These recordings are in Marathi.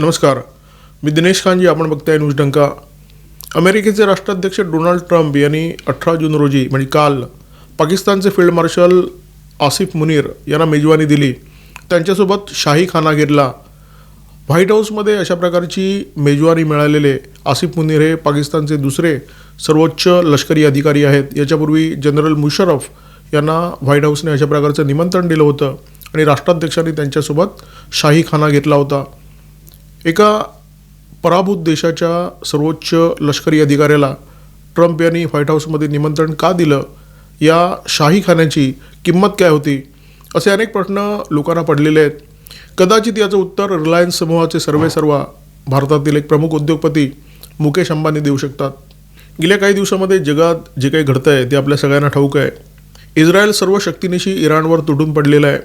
नमस्कार. मी दिनेश खानजी आपण बघताय न्यूज डंका. अमेरिकेचे राष्ट्राध्यक्ष डोनाल्ड ट्रम्प यांनी अठरा जून रोजी म्हणजे काल पाकिस्तानचे फील्ड मार्शल आसिफ मुनीर यांना मेजवानी दिली. त्यांच्यासोबत शाही खाना घेतला व्हाईट हाऊसमध्ये अशा प्रकारची मेजवानी मिळालेले आसिफ मुनीर हे पाकिस्तानचे दुसरे सर्वोच्च लष्करी अधिकारी आहेत. याच्यापूर्वी जनरल मुशरफ यांना व्हाईट हाऊसने अशा प्रकारचं निमंत्रण दिलं होतं आणि राष्ट्राध्यक्षांनी त्यांच्यासोबत शाही खाना घेतला होता. एका पराभूत देशाच्या सर्वोच्च लष्करी अधिकाऱ्याला ट्रम्प यांनी व्हाईट हाऊसमध्ये निमंत्रण का दिलं? या शाही खाण्याची किंमत काय होती? असे अनेक प्रश्न लोकांना पडलेले आहेत. कदाचित याचं उत्तर रिलायन्स समूहाचे सर्वेसर्वा भारतातील एक प्रमुख उद्योगपती मुकेश अंबानी देऊ शकतात. गेल्या काही दिवसामध्ये जगात जे काही घडतं आहे ते आपल्या सगळ्यांना ठाऊक आहे. इस्रायल सर्व शक्तीनिशी इराणवर तुटून पडलेला आहे.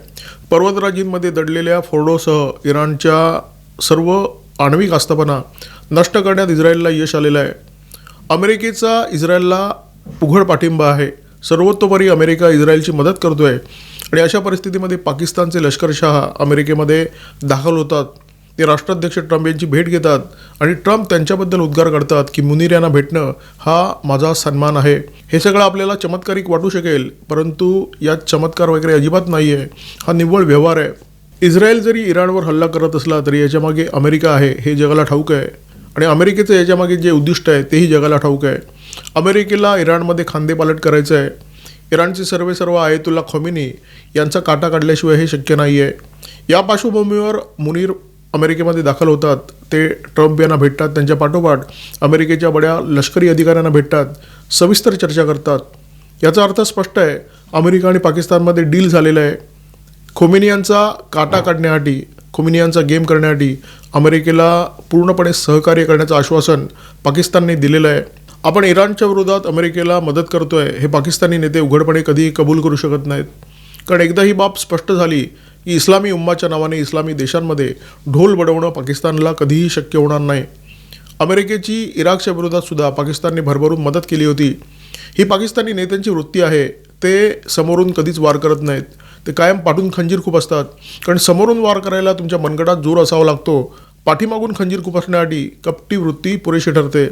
पर्वतराजींमध्ये दडलेल्या फोर्डोसह इराणच्या सर्व आण्विक आस्थापना नष्ट करण्यात इस्रायलला यश आलेलं आहे. अमेरिकेचा इस्रायलला उघड पाठिंबा आहे. सर्वतोपरी अमेरिका इस्रायलची मदत करतोय आणि अशा परिस्थितीमध्ये पाकिस्तानचे लष्करशाह अमेरिकेमध्ये दाखल होतात. ते राष्ट्राध्यक्ष ट्रम्प यांची भेट घेतात आणि ट्रम्प त्यांच्याबद्दल उद्गार काढतात की मुनीर यांना भेटणं हा माझा सन्मान आहे. हे सगळं आपल्याला चमत्कारिक वाटू शकेल परंतु यात चमत्कार वगैरे अजिबात नाही आहे हा निव्वळ व्यवहार आहे. इस्रायल जरी इराणवर हल्ला करत असला तरी याच्यामागे अमेरिका आहे हे जगाला ठाऊक आहे. आणि अमेरिकेचं याच्यामागे जे उद्दिष्ट आहे तेही जगाला ठाऊक आहे. अमेरिकेला इराणमध्ये खांदेपालट करायचं आहे इराणचे सर्वे सर्व आयतुल्ला खोमिनी यांचा काटा काढल्याशिवाय हे शक्य नाही आहे या पार्श्वभूमीवर मुनीर अमेरिकेमध्ये दाखल होतात. ते ट्रम्प यांना भेटतात त्यांच्या पाठोपाठ अमेरिकेच्या बड्या लष्करी अधिकाऱ्यांना भेटतात सविस्तर चर्चा करतात. याचा अर्थ स्पष्ट आहे अमेरिका आणि पाकिस्तानमध्ये डील झालेलं आहे. खोमिनी यांचा काटा काढण्यासाठी खोमिनी यांचा गेम करण्यासाठी अमेरिकेला पूर्णपणे सहकार्य करण्याचं आश्वासन पाकिस्तानने दिलेलं आहे. आपण इराणच्या विरोधात अमेरिकेला मदत करतोय हे पाकिस्तानी नेते उघडपणे कधीही कबूल करू शकत नाहीत. कारण एकदा ही बाब स्पष्ट झाली की इस्लामी उम्माच्या नावाने इस्लामी देशांमध्ये ढोल बडवणं पाकिस्तानला कधीही शक्य होणार नाही. अमेरिकेची इराकच्या विरोधात सुद्धा पाकिस्तानने भरभरून मदत केली होती. ही पाकिस्तानी नेत्यांची वृत्ती आहे ते समोरून कधीच वार करत नाहीत. ते कायम पाठून खंजीर खूप असतात. कारण समोरून वार करायला तुमच्या मनगटात जोर असावा लागतो. पाठीमागून खंजीर खूप असण्यासाठी कपटी वृत्ती पुरेशी ठरते.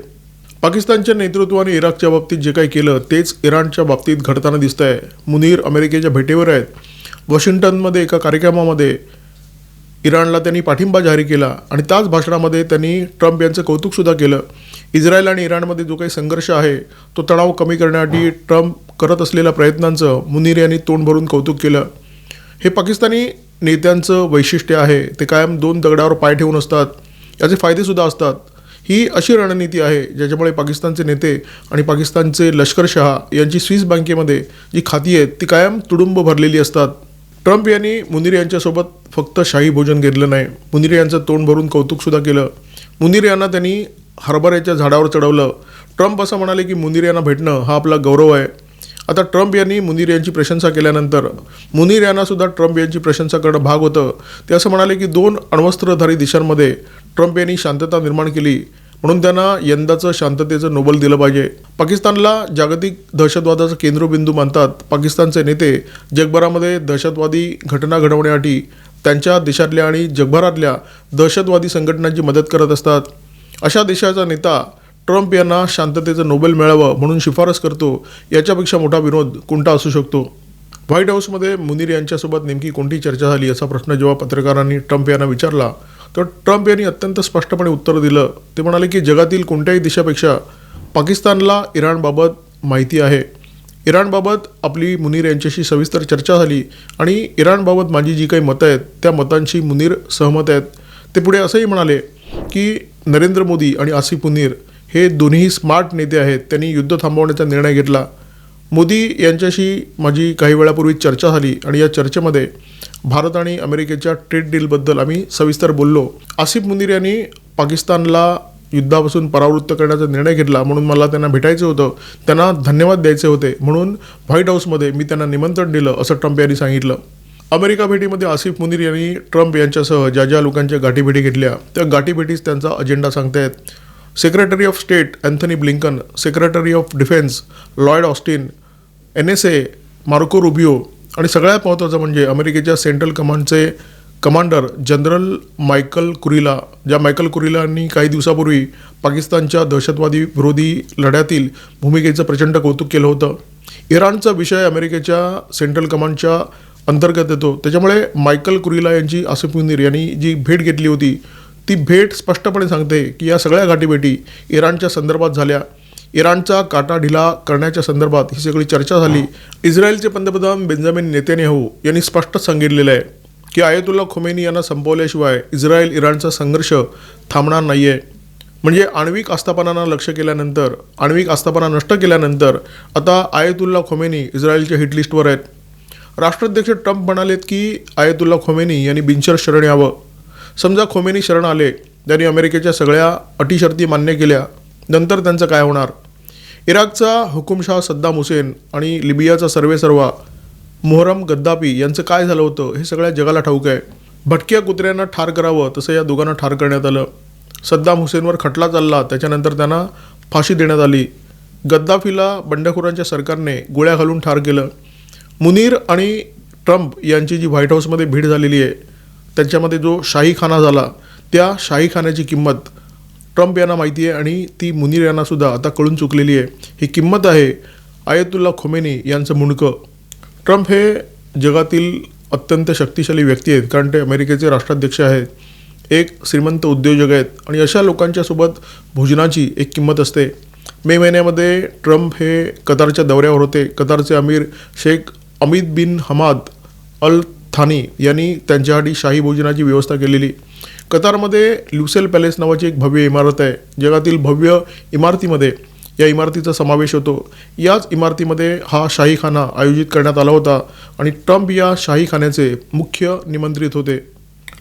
पाकिस्तानच्या नेतृत्वाने इराकच्या बाबतीत जे काही केलं तेच इराणच्या बाबतीत घडताना दिसतं आहे मुनीर अमेरिकेच्या भेटीवर आहेत. वॉशिंग्टनमध्ये एका कार्यक्रमामध्ये इराणला त्यांनी पाठिंबा जाहीर केला आणि त्याच भाषणामध्ये त्यांनी ट्रम्प यांचं कौतुकसुद्धा केलं. इस्रायल आणि इराणमध्ये जो काही संघर्ष आहे तो तणाव कमी करण्यासाठी ट्रम्प करत असलेल्या प्रयत्नांचं मुनीर यांनी तोंड भरून कौतुक केलं. हे पाकिस्तानी नेत्यांचं वैशिष्ट्य आहे. ते कायम दोन दगडावर पाय ठेवून असतात. याचे फायदेसुद्धा असतात. ही अशी रणनीती आहे ज्याच्यामुळे पाकिस्तानचे नेते आणि पाकिस्तानचे लष्करशहा यांची स्विस बँकेमध्ये जी खाती आहेत ती कायम तुडुंब भरलेली असतात. ट्रम्प यांनी मुनीर यांच्यासोबत फक्त शाही भोजन घेतलं नाही. मुनीर यांचं तोंड भरून कौतुकसुद्धा केलं. मुनीर यांना त्यांनी हरभऱ्याच्या झाडावर चढवलं. ट्रम्प असं म्हणाले की मुनीर यांना भेटणं हा आपला गौरव आहे. आता ट्रम्प यांनी मुनीर यांची प्रशंसा केल्यानंतर मुनीर यांनासुद्धा ट्रम्प यांची प्रशंसा करणं भाग होतं. ते असं म्हणाले की दोन अण्वस्त्रधारी देशांमध्ये ट्रम्प यांनी शांतता निर्माण केली म्हणून त्यांना यंदाचं शांततेचं नोबल दिलं पाहिजे. पाकिस्तानला जागतिक दहशतवादाचं केंद्रबिंदू मानतात पाकिस्तानचे नेते. जगभरामध्ये दहशतवादी घटना घडवण्यासाठी त्यांच्या देशातल्या आणि जगभरातल्या दहशतवादी संघटनांची मदत करत असतात. अशा देशाचा नेता ट्रम्प यांना शांततेचं नोबेल मिळावं म्हणून शिफारस करतो याच्यापेक्षा मोठा विनोद कोणता असू शकतो? व्हाईट हाऊसमध्ये मुनीर यांच्यासोबत नेमकी कोणती चर्चा झाली असा प्रश्न जेव्हा पत्रकारांनी ट्रम्प यांना विचारला तर ट्रम्प यांनी अत्यंत स्पष्टपणे उत्तर दिलं. ते म्हणाले की जगातील कोणत्याही देशापेक्षा पाकिस्तानला इराणबाबत माहिती आहे. इराणबाबत आपली मुनीर यांच्याशी सविस्तर चर्चा झाली आणि इराणबाबत माझी जी काही मतं आहेत त्या मतांशी मुनीर सहमत आहेत. ते पुढे असंही म्हणाले की नरेंद्र मोदी आणि आसिफ मुनीर हे दोन्ही स्मार्ट नेते आहेत त्यांनी युद्ध थांबवण्याचा निर्णय घेतला. मोदी यांच्याशी माझी काही वेळापूर्वी चर्चा झाली आणि या चर्चेमध्ये भारत आणि अमेरिकेच्या ट्रेड डीलबद्दल आम्ही सविस्तर बोललो. आसिफ मुनीर यांनी पाकिस्तानला युद्धापासून परावृत्त करण्याचा निर्णय घेतला म्हणून मला त्यांना भेटायचं होतं. त्यांना धन्यवाद द्यायचे होते म्हणून व्हाईट हाऊसमध्ये मी त्यांना निमंत्रण दिलं असं ट्रम्प यांनी सांगितलं. अमेरिका भेटीमध्ये आसिफ मुनीर यांनी ट्रम्प यांच्यासह ज्या ज्या लोकांच्या गाठीभेटी घेतल्या त्या गाठीभेटीस त्यांचा अजेंडा सांगतायत. Secretary of state Antony Blinken secretary of defence Lloyd Austin N S A Marco Rubio आणि सगळ्यात महत्त्वाचं म्हणजे अमेरिकेच्या सेंट्रल कमांडचे कमांडर जनरल मायकल कुरिला ज्या मायकल कुरिलांनी काही दिवसापूर्वी पाकिस्तानच्या दहशतवादी विरोधी लढ्यातील भूमिकेचं प्रचंड कौतुक केलं होतं. इराणचा विषय अमेरिकेच्या सेंट्रल कमांडच्या अंतर्गत येतो. त्याच्यामुळे मायकल कुरिला यांची आसिफ मुनीर यांनी जी भेट घेतली होती ती भेट स्पष्टपणे सांगते की या सगळ्या गाठीभेटी इराणच्या संदर्भात झाल्या. इराणचा काटा ढिला करण्याच्या संदर्भात ही सगळी चर्चा झाली. इस्रायलचे पंतप्रधान बेंजामिन नेतन्याहू यांनी स्पष्ट सांगितलेलं आहे की आयतुल्ला खोमेनी यांना संपवल्याशिवाय इस्रायल इराणचा संघर्ष थांबणार नाही आहे म्हणजे आण्विक आस्थापनांना लक्ष केल्यानंतर आण्विक आस्थापना नष्ट केल्यानंतर आता आयतुल्ला खोमेनी इस्रायलच्या हिटलिस्टवर आहेत. राष्ट्राध्यक्ष ट्रम्प म्हणालेत की आयतुल्ला खोमेनी यांनी बिनचर शरण यावं समजा खोमेनी शरण आले त्यांनी अमेरिकेच्या सगळ्या अटी शर्ती मान्य केल्या नंतर त्यांचं काय होणार? इराकचा हुकुमशाह सद्दाम हुसेन आणि लिबियाचा सर्वेसर्वा मोहरम गद्दाफी यांचं काय झालं होतं हे सगळ्या जगाला ठाऊक आहे. भटक्या कुत्र्यांना ठार करावं तसं या दोघांना ठार करण्यात आलं. सद्दाम हुसेनवर खटला चालला त्याच्यानंतर त्यांना फाशी देण्यात आली. गद्दाफीला बंडखोरांच्या सरकारने गोळ्या घालून ठार केलं. मुनीर आणि ट्रम्प यांची जी व्हाईट हाऊसमध्ये भेट झालेली आहे त्यांच्यामध्ये जो शाहीखाना झाला त्या शाहीखान्याची किंमत ट्रम्प यांना माहिती आहे आणि ती मुनीर यांनासुद्धा आता कळून चुकलेली आहे. ही किंमत आहे आयतुल्ला खोमेनी यांचं मुंडकं. ट्रम्प हे जगातील अत्यंत शक्तिशाली व्यक्ती आहेत कारण ते अमेरिकेचे राष्ट्राध्यक्ष आहेत. एक श्रीमंत उद्योजक आहेत आणि अशा लोकांच्यासोबत भोजनाची एक किंमत असते. मे महिन्यामध्ये ट्रम्प हे कतारच्या दौऱ्यावर होते. कतारचे अमीर शेख अमित बिन हमाद अल थानी यांनी त्यांच्यासाठी शाही भोजनाची व्यवस्था केलेली. कतारमध्ये ल्युसेल पॅलेस नावाची एक भव्य इमारत आहे. जगातील भव्य इमारतीमध्ये या इमारतीचा समावेश होतो. याच इमारतीमध्ये हा शाहीखाना आयोजित करण्यात आला होता आणि ट्रम्प या शाहीखान्याचे मुख्य निमंत्रित होते.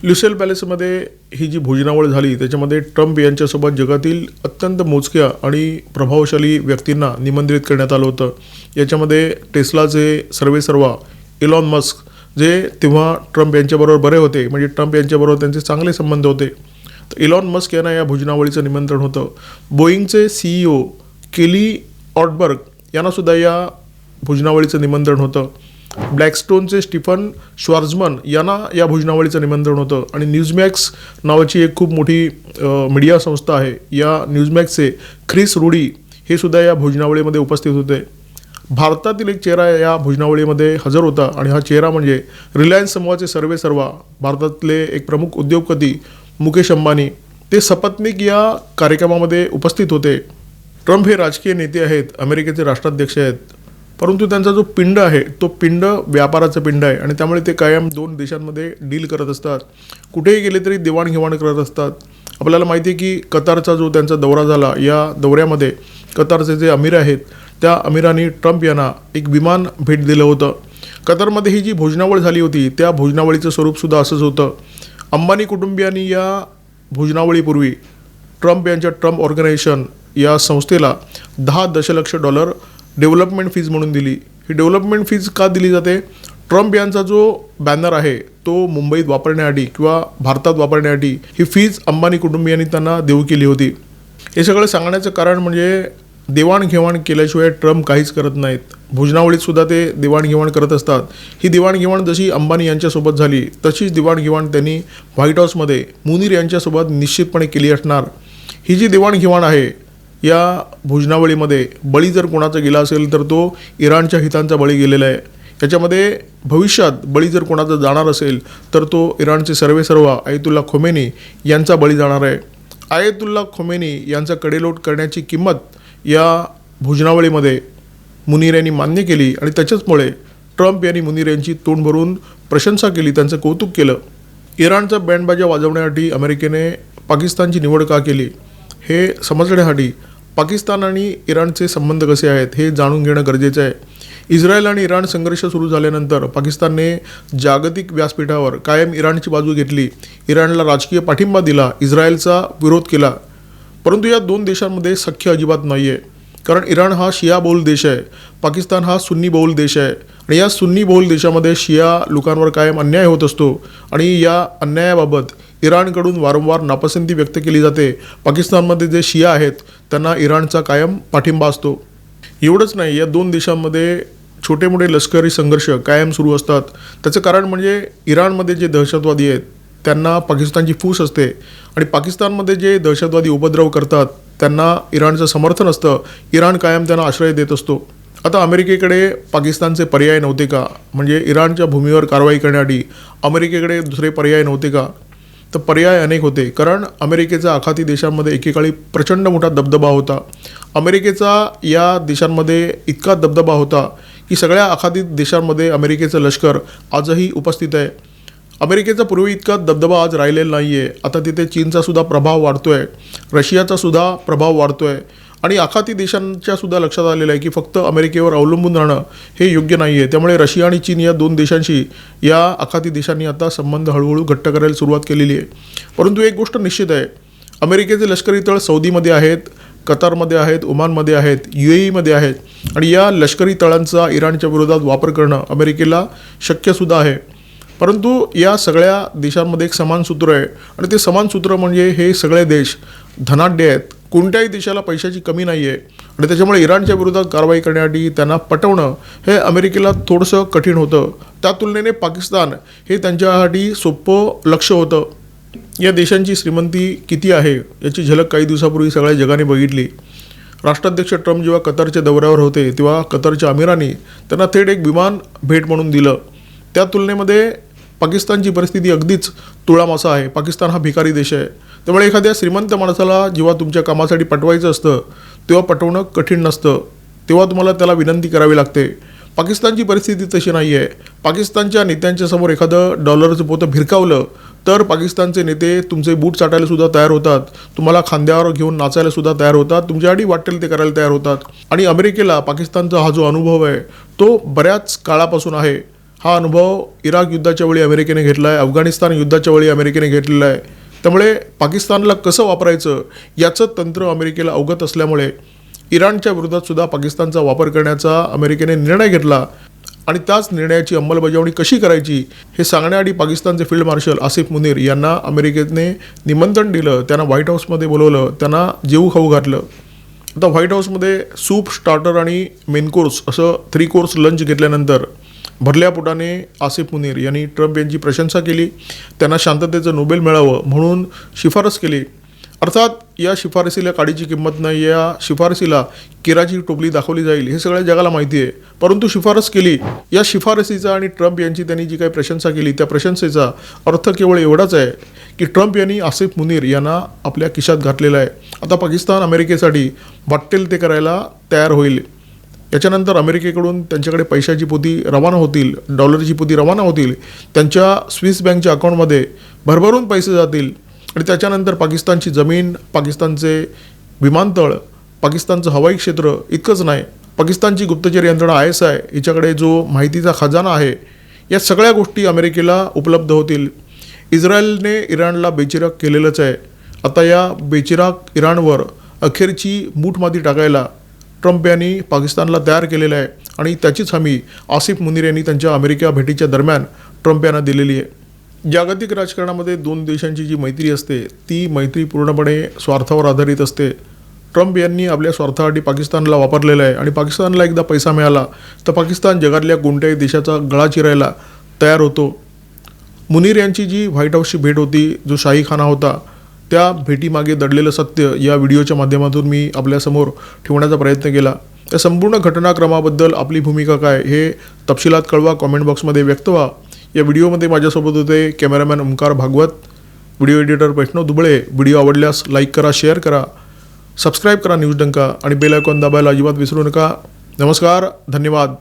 ल्युसेल पॅलेसमध्ये ही जी भोजनावळ झाली त्याच्यामध्ये ट्रम्प यांच्यासोबत जगातील अत्यंत मोजक्या आणि प्रभावशाली व्यक्तींना निमंत्रित करण्यात आलं होतं. याच्यामध्ये टेस्लाचे सर्वेसर्वा इलॉन मस्क जे तेव्हा ट्रम्प यांच्याबरोबर बरे होते म्हणजे ट्रम्प यांच्याबरोबर त्यांचे चांगले संबंध होते. तर इलॉन मस्क यांना या भोजनावळीचं निमंत्रण होतं. बोईंगचे सीईओ केली ऑटबर्ग यांनासुद्धा या भोजनावळीचं निमंत्रण होतं. ब्लॅकस्टोनचे स्टीफन श्वार्झमन यांना या भोजनावळीचं निमंत्रण होतं. आणि न्यूजमॅक्स नावाची एक खूप मोठी मीडिया संस्था आहे. या न्यूजमॅक्सचे ख्रिस रुडी हे सुद्धा या भोजनावळीमध्ये उपस्थित होते. भारतातील एक चेहरा या भोजनावळीमध्ये हजर होता आणि हा चेहरा म्हणजे रिलायन्स समूहाचे सर्वे सर्वा भारतातले एक प्रमुख उद्योगपती मुकेश अंबानी. ते सपत्निक या कार्यक्रमामध्ये उपस्थित होते. ट्रम्प हे राजकीय नेते आहेत अमेरिकेचे राष्ट्राध्यक्ष आहेत. परंतु त्यांचा जो पिंड आहे तो पिंड व्यापाराचं पिंड आहे आणि त्यामुळे ते कायम दोन देशांमध्ये डील करत असतात. कुठेही गेले तरी देवाणघेवाण करत असतात. आपल्याला माहिती आहे की कतारचा जो त्यांचा दौरा झाला या दौऱ्यामध्ये कतारचे जे अमीर आहेत त्या अमीरांनी ट्रम्प यांना एक विमान भेट दिलं होतं. कतारमध्ये ही जी भोजनावळ झाली होती त्या भोजनावळीचं स्वरूपसुद्धा असंच होतं. अंबानी कुटुंबियांनी या भोजनावळीपूर्वी ट्रम्प यांच्या ट्रम्प ऑर्गनायझेशन या संस्थेला दहा दशलक्ष डॉलर डेव्हलपमेंट फीज म्हणून दिली. ही डेव्हलपमेंट फीज का दिली जाते? ट्रम्प यांचा जो बॅनर आहे तो मुंबईत वापरण्यासाठी किंवा भारतात वापरण्यासाठी ही फीज अंबानी कुटुंबियांनी त्यांना देऊ केली होती. हे सगळं सांगण्याचं कारण म्हणजे देवाणघेवाण केल्याशिवाय ट्रम्प काहीच करत नाहीत. भोजनावळीत सुद्धा ते देवाणघेवाण करत असतात. ही देवाणघेवाण जशी अंबानी यांच्यासोबत झाली तशीच देवाणघेवाण त्यांनी व्हाईट हाऊसमध्ये मुनीर यांच्यासोबत निश्चितपणे केली असणार. ही जी देवाणघेवाण आहे या भोजनावळीमध्ये बळी जर कोणाचा गेला असेल तर तो इराणच्या हितांचा बळी गेलेला आहे. याच्यामध्ये भविष्यात बळी जर कोणाचा जाणार असेल तर तो इराणचे सर्वेसर्वा आयतुल्ला खोमेनी यांचा बळी जाणार आहे. आयतुल्ला खोमेनी यांचा कडेलोट करण्याची किंमत या भोजनावळीमध्ये मुनीर यांनी मान्य केली आणि त्याच्याचमुळे ट्रम्प यांनी मुनीर यांची तोंड भरून प्रशंसा केली त्यांचं कौतुक केलं. इराणचा बँडबाजा वाजवण्यासाठी अमेरिकेने पाकिस्तानची निवड का केली हे समजण्यासाठी पाकिस्तान आणि इराणचे संबंध कसे आहेत हे जाणून घेणं गरजेचं आहे. इस्रायल आणि इराण संघर्ष सुरू झाल्यानंतर पाकिस्तानने जागतिक व्यासपीठावर कायम इराणची बाजू घेतली. इराणला राजकीय पाठिंबा दिला इस्रायलचा विरोध केला. परंतु या दोन देशांमध्ये सख्य अजिबात नाही आहे कारण इराण हा शिया बहुल देश आहे पाकिस्तान हा सुन्नी बहुल देश आहे. आणि या सुन्नी बहुल देशामध्ये शिया लोकांवर कायम अन्याय होत असतो आणि या अन्यायाबाबत इराणकडून वारंवार नापसंती व्यक्त केली जाते. पाकिस्तानमध्ये जे शिया आहेत त्यांना इराणचा कायम पाठिंबा असतो. एवढंच नाही या दोन देशांमध्ये छोटे मोठे लष्करी संघर्ष कायम सुरू असतात. त्याचं कारण म्हणजे इराणमध्ये जे दहशतवादी आहेत त्यांना पाकिस्तानची फूस असते. आणि पाकिस्तानमध्ये जे दहशतवादी उपद्रव करतात त्यांना इराणचं समर्थन असतं. इराण कायम त्यांना आश्रय देत असतो. आता अमेरिकेकडे पाकिस्तानचे पर्याय नव्हते का? म्हणजे इराणच्या भूमीवर कारवाई करण्यासाठी अमेरिकेकडे दुसरे पर्याय नव्हते का? तर पर्याय अनेक होते. कारण अमेरिकेचा आखाती देशांमध्ये एकेकाळी प्रचंड मोठा दबदबा होता. अमेरिकेचा या देशांमध्ये इतका दबदबा होता की सगळ्या आखाती देशांमध्ये अमेरिकेचं लष्कर आजही उपस्थित आहे. अमेरिकेचा पूर्वी इतका दबदबा आज राहिलेला नाही आहे आता तिथे चीनचा सुद्धा प्रभाव वाढतो आहे रशियाचा सुद्धा प्रभाव वाढतो आहे आणि आखाती देशांच्या सुद्धा लक्षात आलेलं आहे की फक्त अमेरिकेवर अवलंबून राहणं हे योग्य नाही आहे त्यामुळे रशिया आणि चीन या दोन देशांशी या आखाती देशांनी आता संबंध हळूहळू घट्ट करायला सुरुवात केलेली आहे. परंतु एक गोष्ट निश्चित आहे. अमेरिकेचे लष्करी तळ सौदीमध्ये आहेत कतारमध्ये आहेत ओमानमध्ये आहेत यू एईमध्ये आहेत. आणि या लष्करी तळांचा इराणच्या विरोधात वापर करणं अमेरिकेला शक्यसुद्धा आहे. परंतु या सगळ्या देशांमध्ये एक समान सूत्र आहे. आणि ते समान सूत्र म्हणजे हे सगळे देश धनाढ्य आहेत. कोणत्याही देशाला पैशाची कमी नाही आहे आणि त्याच्यामुळे इराणच्या विरोधात कारवाई करण्यासाठी त्यांना पटवणं हे अमेरिकेला थोडंसं कठीण होतं. त्या तुलनेने पाकिस्तान हे त्यांच्यासाठी सोपं लक्ष होतं. या देशांची श्रीमंती किती आहे याची झलक काही दिवसापूर्वी सगळ्या जगाने बघितली. राष्ट्राध्यक्ष ट्रम्प जेव्हा कतारच्या दौऱ्यावर होते तेव्हा कतारच्या अमिरांनी त्यांना थेट एक विमान भेट म्हणून दिलं. त्या तुलनेमध्ये पाकिस्तानची परिस्थिती अगदीच तुळामासा आहे. पाकिस्तान हा भिकारी देश आहे. त्यामुळे एखाद्या श्रीमंत माणसाला जेव्हा तुमच्या कामासाठी पटवायचं असतं तेव्हा पटवणं कठीण नसतं. तेव्हा तुम्हाला त्याला विनंती करावी लागते. पाकिस्तानची परिस्थिती तशी नाही आहे पाकिस्तानच्या नेत्यांच्या समोर एखादं डॉलरचं पोतं भिरकावलं तर पाकिस्तानचे नेते तुमचे बूट चाटायला सुद्धा तयार होतात. तुम्हाला खांद्यावर घेऊन नाचायला सुद्धा तयार होतात. तुमच्यासाठी वाटेल ते करायला तयार होतात. आणि अमेरिकेला पाकिस्तानचा हा जो अनुभव आहे तो बऱ्याच काळापासून आहे. हा अनुभव इराक युद्धाच्या वेळी अमेरिकेने घेतला आहे अफगाणिस्तान युद्धाच्या वेळी अमेरिकेने घेतलेला आहे. त्यामुळे पाकिस्तानला कसं वापरायचं याचं तंत्र अमेरिकेला अवगत असल्यामुळे इराणच्या विरोधात सुद्धा पाकिस्तानचा वापर करण्याचा अमेरिकेने निर्णय घेतला आणि त्याच निर्णयाची अंमलबजावणी कशी करायची हे सांगण्याआधी पाकिस्तानचे फील्ड मार्शल आसिफ मुनीर यांना अमेरिकेने निमंत्रण दिलं त्यांना व्हाईट हाऊसमध्ये बोलवलं त्यांना जेऊ खाऊ घातलं. आता व्हाईट हाऊसमध्ये सूप स्टार्टर आणि मेन कोर्स असं थ्री कोर्स लंच घेतल्यानंतर भरल्या पोटाने आसिफ मुनीर यांनी ट्रम्प यांची प्रशंसा केली. त्यांना शांततेचं नोबेल मिळावं म्हणून शिफारस केली. अर्थात या शिफारसीला काडीची किंमत नाही या शिफारसीला केराची टोपली दाखवली जाईल हे सगळ्या जगाला माहिती आहे. परंतु शिफारस केली. या शिफारसीचा आणि ट्रम्प यांची त्यांनी जी काही प्रशंसा केली त्या प्रशंसेचा अर्थ केवळ एवढाच आहे की ट्रम्प यांनी आसिफ मुनीर यांना आपल्या खिशात घातलेला आहे. आता पाकिस्तान अमेरिकेसाठी वाटेल ते करायला तयार होईल. याच्यानंतर अमेरिकेकडून त्यांच्याकडे पैशाची पोती रवाना होतील डॉलरची पोती रवाना होतील त्यांच्या स्विस बँकच्या अकाउंटमध्ये भरभरून पैसे जातील आणि त्याच्यानंतर पाकिस्तानची जमीन पाकिस्तानचे विमानतळ पाकिस्तानचं हवाई क्षेत्र इतकंच नाही. पाकिस्तानची गुप्तचर यंत्रणा आय एस आय हिच्याकडे जो माहितीचा खजाना आहे या सगळ्या गोष्टी अमेरिकेला उपलब्ध होतील. इस्रायलने इराणला बेचिराग केलेलंच आहे. आता या बेचिराग इराणवर अखेरची मूठमाती टाकायला ट्रम्प यांनी पाकिस्तानला तयार केलेलं आहे आणि त्याचीच हमी आसिफ मुनीर यांनी त्यांच्या अमेरिका भेटीच्या दरम्यान ट्रम्प यांना दिलेली आहे. जागतिक राजकारणामध्ये दोन देशांची जी मैत्री असते ती मैत्री पूर्णपणे स्वार्थावर आधारित असते. ट्रम्प यांनी आपल्या स्वार्थासाठी पाकिस्तानला वापरलेलं आहे आणि पाकिस्तानला एकदा पैसा मिळाला तर पाकिस्तान जगातल्या कोणत्याही देशाचा गळा चिरायला तयार होतो. मुनीर यांची जी व्हाईट हाऊसची भेट होती जो शाहीखाना होता त्या भेटीमागे दडलेलं सत्य या व्हिडिओच्या माध्यमातून मी आपल्यासमोर ठेवण्याचा प्रयत्न केला. त्या संपूर्ण घटनाक्रमाबद्दल आपली भूमिका काय हे तपशिलात कळवा कॉमेंट बॉक्समध्ये व्यक्त व्हा. या व्हिडिओमध्ये माझ्यासोबत होते cameraman Omkar Bhagwat. Video editor Vaishnav Dubale. Video आवडल्यास लाईक करा शेअर करा. सबस्क्राईब करा न्यूज डंका आणि बेल आयकॉन दाबायला अजिबात विसरू नका. नमस्कार धन्यवाद.